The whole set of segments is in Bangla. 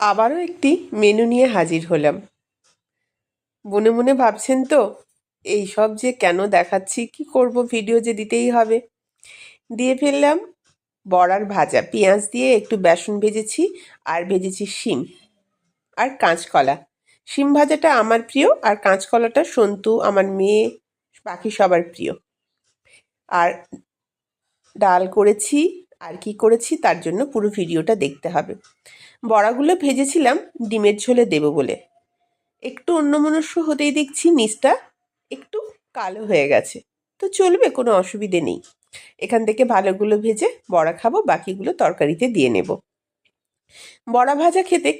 আবারও একটি মেনু নিয়ে হাজির হলাম। মনে মনে ভাবছেন তো এই সব যে কেন দেখাচ্ছি, কি করব, ভিডিও যে দিতেই হবে। দিয়ে ফেললাম বড়ার ভাজা, পেঁয়াজ দিয়ে একটু বেসন ভেজেছি আর ভেজেছি শিম আর কাঁচকলা। শিম ভাজাটা আমার প্রিয় আর কাঁচকলাটা সন্তু, আমার মেয়ে, বাকি সবার প্রিয়। আর ডাল করেছি আর কি করেছি তার জন্য পুরো ভিডিওটা দেখতে হবে। বড়াগুলো ভেজেছিলাম, ডিমের ঝোলে দেব বলে। একটু অন্যমনস্য হতেই দেখছি নিচটা একটু কালো হয়ে গেছে। তো চলবে, কোনো অসুবিধে নেই। এখান থেকে ভালোগুলো ভেজে বড়া খাব, বাকিগুলো তরকারিতে দিয়ে নেব। বড়া ভাজা খেতে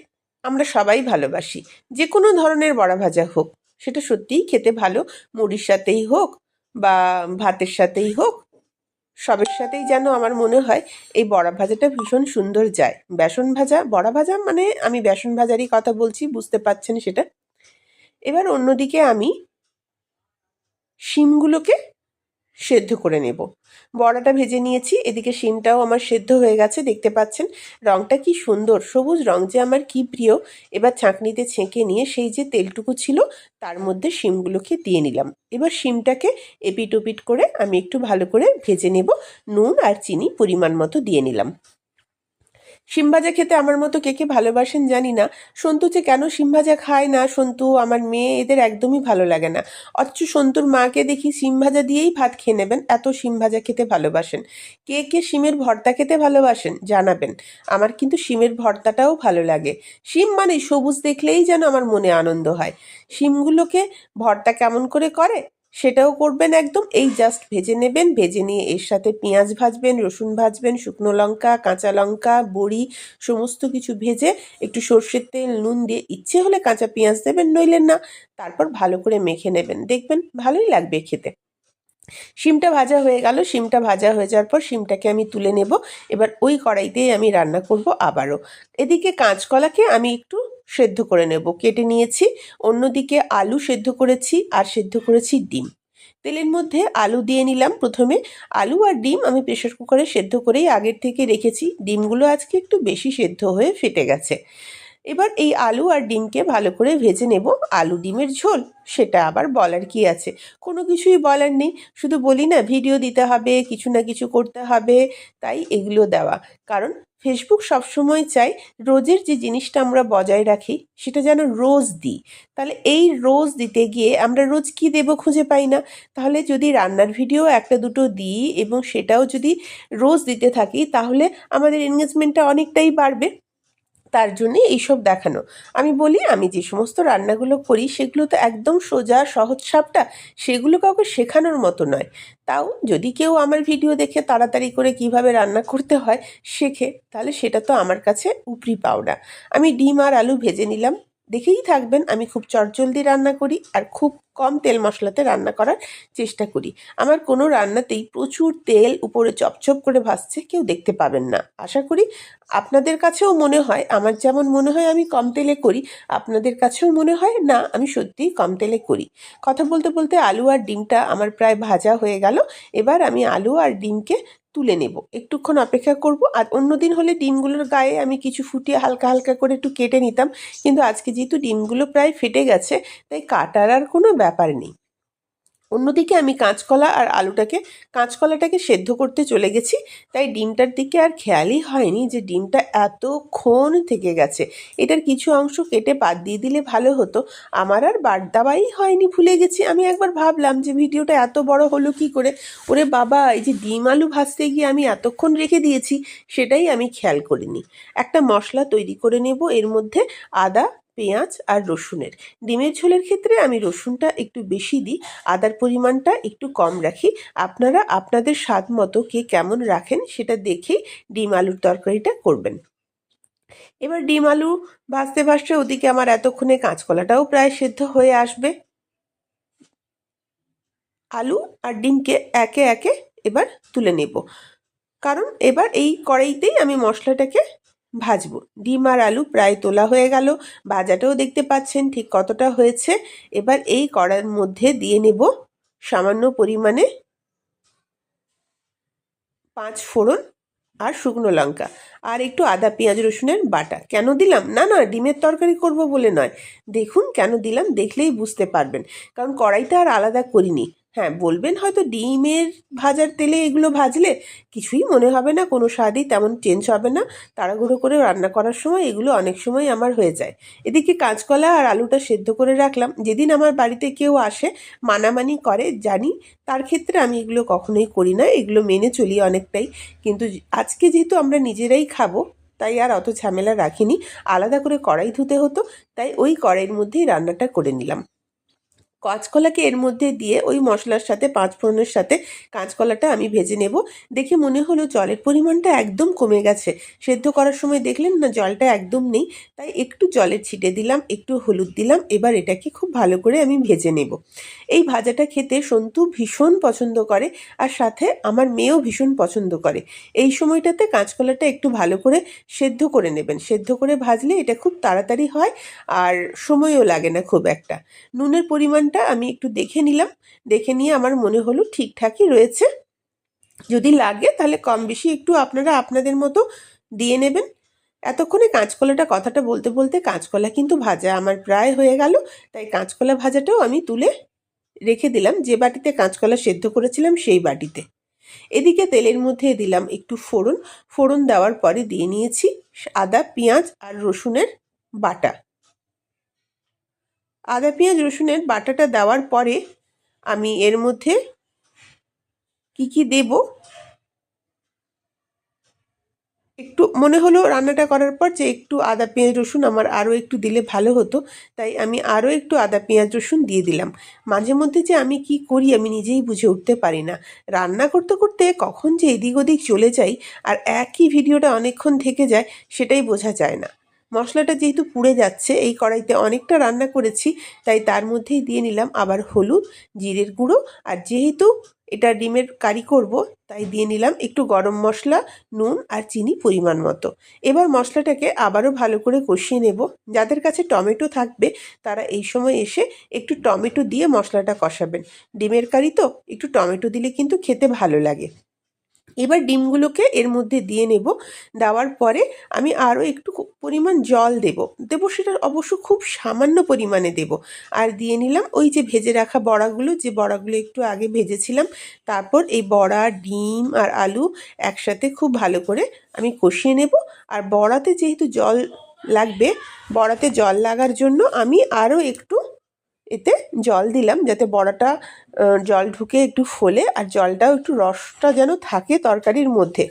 আমরা সবাই ভালোবাসি। যে কোনো ধরনের বড়া ভাজা হোক, সেটা সত্যিই খেতে ভালো। মুড়ির সাথেই হোক বা ভাতের সাথেই হোক সবের সাথেই যেন আমার মনে হয় এই বড়া ভাজাটা ভীষণ সুন্দর যায়। বেসন ভাজা, বড়া ভাজা মানে আমি বেসন ভাজারই কথা বলছি, বুঝতে পাচ্ছেন সেটা। এবার অন্যদিকে আমি শিমগুলোকে সেদ্ধ করে নেব। বড়াটা ভেজে নিয়েছি, এদিকে শিমটাও আমার সেদ্ধ হয়ে গেছে, দেখতে পাচ্ছেন? রঙটা কি সুন্দর, সবুজ রং যে আমার কি প্রিয়। এবার ছাঁকনিতে ছেঁকে নিয়ে সেই যে তেলটুকু ছিল, তার মধ্যে শিমগুলোকে দিয়ে নিলাম। এবার শিমটাকে এপিট ওপিট করে আমি একটু ভালো করে ভেজে নেব, নুন আর চিনি পরিমাণ মতো দিয়ে নিলাম। শিম ভাজা খেতে আমার মতো কে কে ভালোবাসেন জানি না। সন্তু যে কেন শিম ভাজা খায় না, সন্তু আমার মেয়ে এদের একদমই ভালো লাগে না। অথচ সন্তুর মাকে দেখি শিম ভাজা দিয়েই ভাত খেয়ে নেবেন, এত শিম ভাজা খেতে ভালোবাসেন। কে কে শিমের ভর্তা খেতে ভালোবাসেন জানাবেন। আমার কিন্তু শিমের ভর্তাটাও ভালো লাগে। শিম মানে সবুজ দেখলেই যেন আমার মনে আনন্দ হয়। শিমগুলোকে ভর্তা কেমন করে করে? সেটাও করবেন একদম। এই জাস্ট ভেজে নেবেন, ভেজে নিয়ে এর সাথে পেঁয়াজ ভাজবেন, রসুন ভাজবেন, শুকনো লঙ্কা, কাঁচা লঙ্কা, বড়ি, সমস্ত কিছু ভেজে একটু সর্ষের তেল, নুন দিয়ে ইচ্ছে হলে কাঁচা পেঁয়াজ দেবেন নইলেন না। তারপর ভালো করে মেখে নেবেন। দেখবেন ভালোই লাগবে খেতে। শিমটা ভাজা হয়ে গেল। শিমটা ভাজা হয়ে যাওয়ার পর শিমটাকে আমি তুলে নেব। এবার ওই কড়াইতেই আমি রান্না করব আবারও। এদিকে কাঁচকলাকে আমি একটু সেদ্ধ করে নেব। কেটে নিয়েছি। অন্যদিকে আলু সেদ্ধ করেছি আর সেদ্ধ করেছি ডিম। তেলের মধ্যে আলু দিয়ে নিলাম প্রথমে। আলু আর ডিম আমি প্রেশার কুকারে সেদ্ধ করেই আগের থেকে রেখেছি। ডিমগুলো আজকে একটু বেশি সেদ্ধ হয়ে ফেটে গেছে। এবার এই আলু আর ডিমকে ভালো করে ভেজে নেব আলু ডিমের ঝোল। সেটা আবার বলার কি আছে? কোনো কিছুই বলার নেই। শুধু বলি না ভিডিও দিতে হবে, কিছু না কিছু করতে হবে, তাই এগুলো দেওয়া। কারণ ফেসবুক সবসময় চাই রোজের যে জিনিসটা আমরা বজায় রাখি, সেটা যেন রোজ দিই। তাহলে এই রোজ দিতে গিয়ে আমরা রোজ কি দেব খুঁজে পাই না? তাহলে যদি রান্নার ভিডিও একটা দুটো দিই এবং সেটাও যদি রোজ দিতে থাকি, তাহলে আমাদের এনগেজমেন্টটা অনেকটাই বাড়বে। তার জন্যে এইসব দেখানো। আমি বলি, আমি যে সমস্ত রান্নাগুলো করি, সেগুলো তো একদম সোজা, সহজ সাপটা, সেগুলো কাউকে শেখানোর মতো নয়। তাও যদি কেউ আমার ভিডিও দেখে তাড়াতাড়ি করে কীভাবে রান্না করতে হয় শেখে, তাহলে সেটা তো আমার কাছে উপরি পাওনা। আমি ডিম আর আলু ভেজে নিলাম। দেখেই থাকবেন, আমি খুব চটজলদি রান্না করি আর খুব কম তেল মশলাতে রান্না করার চেষ্টা করি। আমার কোনো রান্নাতেই প্রচুর তেল উপরে চপচপ করে ভাসছে কেউ দেখতে পাবেন না। আশা করি আপনাদের কাছেও মনে হয়, আমার যেমন মনে হয় আমি কম তেলে করি, আপনাদের কাছেও মনে হয়, না, আমি সত্যিই কম তেলে করি। কথা বলতে বলতে আলু আর ডিমটা আমার প্রায় ভাজা হয়ে গেল, এবার আমি আলু আর ডিমকে তুলে নেব। একটুক্ষণ অপেক্ষা করব। আর অন্য দিন হলে ডিমগুলোর গায়ে আমি কিছু ফুটিয়ে হালকা হালকা করে একটু কেটে নিতাম। কিন্তু আজকে যেহেতু ডিমগুলো প্রায় ফেটে গেছে, তাই কাটার আর কোনো ব্যাপার নেই। অন্যদিকে আমি কাঁচকলা আর আলুটাকে, কাঁচকলাটাকে সেদ্ধ করতে চলে গেছি। তাই ডিমটার দিকে আর খেয়ালই হয়নি যে ডিমটা এতক্ষণ থেকে গেছে। এটার কিছু অংশ কেটে বাদ দিয়ে দিলে ভালো হতো। আমার আর বাদ দেওয়াই হয়নি, ভুলে গেছি। আমি একবার ভাবলাম যে ভিডিওটা এত বড় হলো কি করে? ওরে বাবা, এই যে ডিম আলু ভাজতে গিয়ে আমি এতক্ষণ রেখে দিয়েছি, সেটাই আমি খেয়াল করিনি। একটা মশলা তৈরি করে নেব, এর মধ্যে আদা পেঁয়াজ আর রসুনের। ডিমের ঝোলের ক্ষেত্রে আমি রসুনটা একটু বেশি দিই, আদার পরিমাণটা একটু কম রাখি। আপনারা আপনাদের স্বাদ মতো কে কেমন রাখেন সেটা দেখেই ডিম আলুর তরকারিটা করবেন। এবার ডিম আলু ভাজতে ভাজতে ওদিকে আমার এতক্ষণে কাঁচকলাটাও প্রায় সেদ্ধ হয়ে আসবে। আলু আর ডিমকে একে একে এবার তুলে নেব। কারণ এবার এই কড়াইতেই আমি মশলাটাকে ভাজবো। ডিম আর আলু প্রায় তোলা হয়ে গেল। ভাজাটাও দেখতে পাচ্ছেন ঠিক কতটা হয়েছে। এবার এই কড়ার মধ্যে দিয়ে নেব সামান্য পরিমাণে পাঁচ ফোড়ন আর শুকনো লঙ্কা আর একটু আদা, পেঁয়াজ, রসুনের বাটা। কেন দিলাম? না না, ডিমের তরকারি করব বলে নয়। দেখুন কেন দিলাম, দেখলেই বুঝতে পারবেন। কারণ কড়াইটা আর আলাদা করিনি। হ্যাঁ বলবেন হয়তো ডিমের ভাজার তেলে এগুলো ভাজলে কিছুই মনে হবে না, কোনো স্বাদই তেমন চেঞ্জ হবে না। তাড়াহুড়ো করে রান্না করার সময় এগুলো অনেক সময় আমার হয়ে যায়। এদিকে কাঁচকলা আর আলুটা সেদ্ধ করে রাখলাম। যেদিন আমার বাড়িতে কেউ আসে, মানামানি করে, জানি তার ক্ষেত্রে আমি এগুলো কখনোই করি না, এগুলো মেনে চলি অনেকটাই। কিন্তু আজকে যেহেতু আমরা নিজেরাই খাব, তাই আর অত ঝামেলা রাখিনি। আলাদা করে কড়াই ধুতে হতো, তাই ওই কড়াইয়ের মধ্যেই রান্নাটা করে নিলাম। কাঁচকলাকে এর মধ্যে দিয়ে ওই মশলার সাথে পাঁচ ফোড়নের সাথে কাঁচকলাটা আমি ভেজে নেব। দেখে মনে হলো জলের পরিমাণটা একদম কমে গেছে। সেদ্ধ করার সময় দেখলেন না, জলটা একদম নেই। তাই একটু জলের ছিটে দিলাম, একটু হলুদ দিলাম, এবার এটাকে খুব ভালো করে আমি ভেজে নেব। এই ভাজাটা খেতে সন্তু ভীষণ পছন্দ করে আর সাথে আমার মেয়েও ভীষণ পছন্দ করে। এই সময়টাতে কাঁচকলাটা একটু ভালো করে সেদ্ধ করে নেবেন। সেদ্ধ করে ভাজলে এটা খুব তাড়াতাড়ি হয় আর সময়ও লাগে না খুব একটা। নুনের পরিমাণ পরিমাণটা আমি একটু দেখে নিলাম। দেখে নিয়ে আমার মনে হলো ঠিকঠাকই রয়েছে। যদি লাগে তাহলে কম বেশি একটু আপনারা আপনাদের মতো দিয়ে নেবেন। এতক্ষণে কাঁচকলাটা কথাটা বলতে বলতে কাঁচকলা কিন্তু ভাজা আমার প্রায় হয়ে গেল। তাই কাঁচকলা ভাজাটাও আমি তুলে রেখে দিলাম। যে বাটিতে কাঁচকলা সেদ্ধ করেছিলাম সেই বাটিতে। এদিকে তেলের মধ্যে দিলাম একটু ফোড়ন। ফোড়ন দেওয়ার পরে দিয়ে নিয়েছি আদা, পেঁয়াজ আর রসুনের বাটা। আদা, পেঁয়াজ, রসুনের বাটাটা দেওয়ার পরে আমি এর মধ্যে কি কি দেব? একটু মনে হলো রান্নাটা করার পর যে একটু আদা, পেঁয়াজ, রসুন আমার আরও একটু দিলে ভালো হতো, তাই আমি আরও একটু আদা, পেঁয়াজ, রসুন দিয়ে দিলাম। মাঝে মধ্যে যে আমি কি করি আমি নিজেই বুঝে উঠতে পারি না। রান্না করতে করতে কখন যে এদিক ওদিক চলে যাই আর একই ভিডিওটা অনেকক্ষণ থেকে যায় সেটাই বোঝা যায় না। মশলাটা যেহেতু পুড়ে যাচ্ছে, এই কড়াইতে অনেকটা রান্না করেছি, তাই তার মধ্যেই দিয়ে নিলাম আবার হলুদ, জিরের গুঁড়ো, আর যেহেতু এটা ডিমের কারি করব, তাই দিয়ে নিলাম একটু গরম মশলা, নুন আর চিনি পরিমাণ মতো। এবার মশলাটাকে আবারও ভালো করে কষিয়ে নেব। যাদের কাছে টমেটো থাকবে, তারা এই সময় এসে একটু টমেটো দিয়ে মশলাটা কষাবেন। ডিমের কারি তো, একটু টমেটো দিলে কিন্তু খেতে ভালো লাগে। এবার ডিমগুলোকে এর মধ্যে দিয়ে নেব। দেওয়ার পরে আমি আরও একটু পরিমাণ জল দেব। দেবো সেটা অবশ্য খুব সামান্য পরিমাণে দেব। আর দিয়ে নিলাম ওই যে ভেজে রাখা বড়াগুলো, যে বড়াগুলো একটু আগে ভেজেছিলাম। তারপর এই বড়া, ডিম আর আলু একসাথে খুব ভালো করে আমি কষিয়ে নেব। আর বড়াতে যেহেতু জল লাগবে, বড়াতে জল লাগার জন্য আমি আরও একটু এতে জল দিলাম যাতে বড়াটা জল ঢুকে একটু ফোলে আর জলটাও একটু রসটা যেন থাকে তরকারির মধ্যে।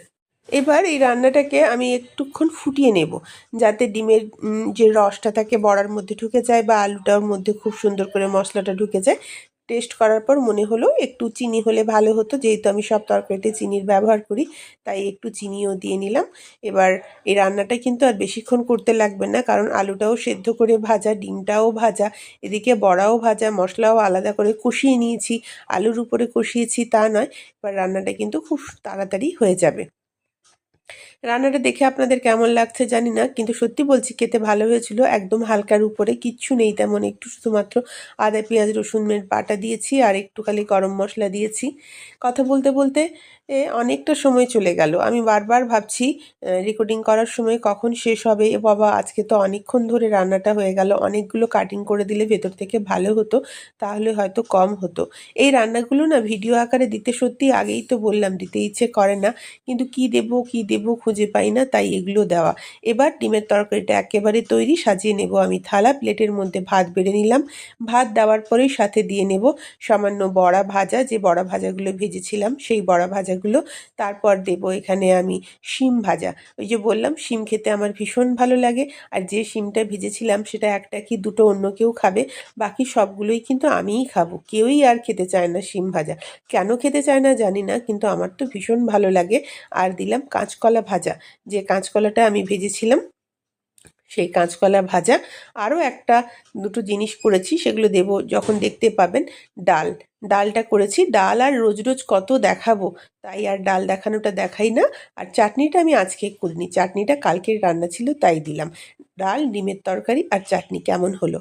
এবার এই রান্নাটাকে আমি একটুক্ষণ ফুটিয়ে নেব যাতে ডিমের যে রসটা থাকে বড়ার মধ্যে ঢুকে যায় বা আলুটার মধ্যে খুব সুন্দর করে মশলাটা ঢুকে যায় টেস্ট করার পর মনে হলো একটু চিনি হলে ভালো হতো। যেহেতু আমি সব তরকারিতে চিনির ব্যবহার করি, তাই একটু চিনিও দিয়ে নিলাম। এবার এই রান্নাটা কিন্তু আর বেশিক্ষণ করতে লাগবে না, কারণ আলুটাও সেদ্ধ করে ভাজা, ডিমটাও ভাজা, এদিকে বড়াও ভাজা, মশলাও আলাদা করে কষিয়ে নিয়েছি। আলুর উপরে কষিয়েছি তা নয়, এবার রান্নাটা কিন্তু খুব তাড়াতাড়ি হয়ে যাবে। রান্নাটা দেখে আপনাদের কেমন লাগছে জানি না, কিন্তু সত্যি বলছি খেতে ভালো হয়েছিল। একদম হালকার উপরে, কিচ্ছু নেই তেমন, একটু শুধুমাত্র আদা, পেঁয়াজ, রসুন রসুনের বাটা দিয়েছি আর একটু খালি গরম মশলা দিয়েছি। কথা বলতে বলতে, এ, অনেকটা সময় চলে গেল। আমি বারবার ভাবছি রেকর্ডিং করার সময় কখন শেষ হবে? এ, বাবা, আজকে তো অনেকক্ষণ ধরে রান্নাটা হয়ে গেল। অনেকগুলো কাটিং করে দিলে ভেতর থেকে ভালো হতো, তাহলে হয়তো কম হতো। এই রান্নাগুলো না ভিডিও আকারে দিতে সত্যি আগেই তো বললাম, দিতে ইচ্ছে করে না। কিন্তু কি দেব কি দেব খুঁজে পাই না, তাই এগুলো দেওয়া। এবার ডিমের তরকারিটা একেবারে তৈরি, সাজিয়ে নেব আমি থালা, প্লেটের মধ্যে ভাত বেড়ে নিলাম। ভাত দেওয়ার পরেই সাথে দিয়ে নেব সামান্য বড়া ভাজা, যে বড়া ভাজাগুলো ভেজেছিলাম, সেই বড়া ভাজাগুলো। তারপর দেব এখানে আমি শিম ভাজা। ওই যে বললাম, শিম খেতে আমার ভীষণ ভালো লাগে, আর যে শিমটা ভেজেছিলাম, সেটা একটা কি দুটো অন্য কেউ খাবে, বাকি সবগুলোই কিন্তু আমিই খাব। কেউই আর খেতে চায় না শিম ভাজা। কেন খেতে চায় না জানি না, কিন্তু আমার তো ভীষণ ভালো লাগে। আর দিলাম কাঁচকলা ভাজা। যে কাঁচকলাটা আমি ভেজেছিলাম, সেই কাঁচকলা ভাজা। আরও একটা, দুটো জিনিস করেছি, সেগুলো দেব যখন দেখতে পাবেন, ডাল। ডালটা করেছি। ডাল আর রোজ রোজ কত দেখাবো, তাই আর ডাল দেখানোটা দেখাই না। আর চাটনিটা আমি আজকে করিনি। চাটনিটা কালকের রান্না ছিল, তাই দিলাম। ডাল, ডিমের তরকারি আর চাটনি কেমন হলো?